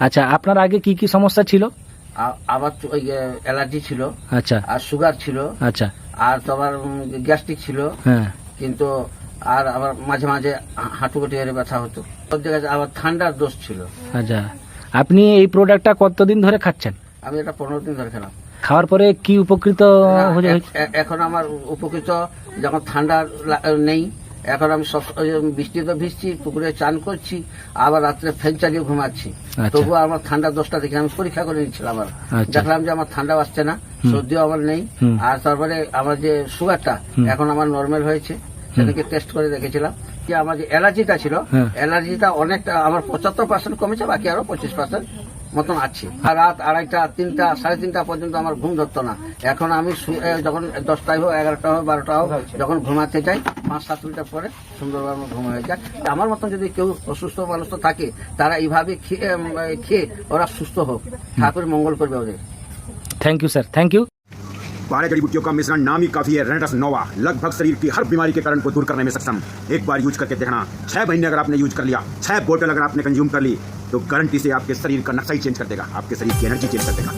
আচ্ছা আপনার আগে কি কি সমস্যা ছিল? আ- আবার ওই অ্যালার্জি ছিল। আচ্ছা। আর সুগার ছিল। আচ্ছা। আর তোমার গ্যাস্ট্রিক ছিল। হ্যাঁ। কিন্তু আর আবার মাঝে মাঝে হাঁটু কেটে ব্যথা হতো। আবার ঠান্ডার দোষ ছিল। আচ্ছা। আপনি এই প্রোডাক্টটা কতদিন ধরে খাচ্ছেন? আমি এটা পনেরো দিন ধরে খেলাম। খাওয়ার পরে কি উপকৃত হয়ে- এখন আমার উপকৃত যখন ঠান্ডা নেই এখন আমি সব ওই বৃষ্টিতে ভিজছি পুকুরে চান করছি আবার রাত্রে ফ্যান চালিয়ে ঘুমাচ্ছি। আচ্ছা। তবুও আমার ঠান্ডা দোষটা দেখে আমি পরীক্ষা করে নিচ্ছিলাম আবার। আচ্ছা। দেখলাম যে আমার ঠান্ডা আসছে না সর্দিও আমার নেই। আর তারপরে আমার যে সুগারটা এখন আমার নর্মাল হয়েছে। সেটাকে টেস্ট করে দেখেছিলাম যে আমার যে অ্যালার্জিটা ছিল হ্যাঁ। অ্যালার্জিটা অনেকটা আমার পঁচাত্তর পার্সেন্ট কমেছে বাকি আরও পঁচিশ পার্সেন্ট মতন আছে আর রাত আড়াইটা তিনটা সাড়ে তিনটা পর্যন্ত আমার ঘুম ধরতো না এখন আমি শুয়ে- এ, যখন দশটায় হোক এগারোটা হোক বারোটা হোক যখন ঘুমাতে যাই পাঁচ সাত মিনিটের পরে সুন্দরভাবে আমার ঘুম হয়ে যায় আমার মতন যদি কেউ অসুস্থ মানুষ তো থাকে তারা এইভাবে খেয়ে উম, খেয়ে ওরা সুস্থ হোক ঠাকুর মঙ্গল করবে ওদের thank you sir thank you बारह जड़ी बूटियों का मिश्रण नाम ही काफी है रेडस नोवा लगभग शरीर की हर बीमारी के कारण को दूर करने में सक्षम एक बार यूज करके देखना छह महीने अगर आपने यूज कर लिया छह बोतल अगर आपने कंज्यूम कर ली तो गारंटी से आपके शरीर का नक्शा ही चेंज कर देगा। आपके शरीर की एनर्जी चेंज कर देगा।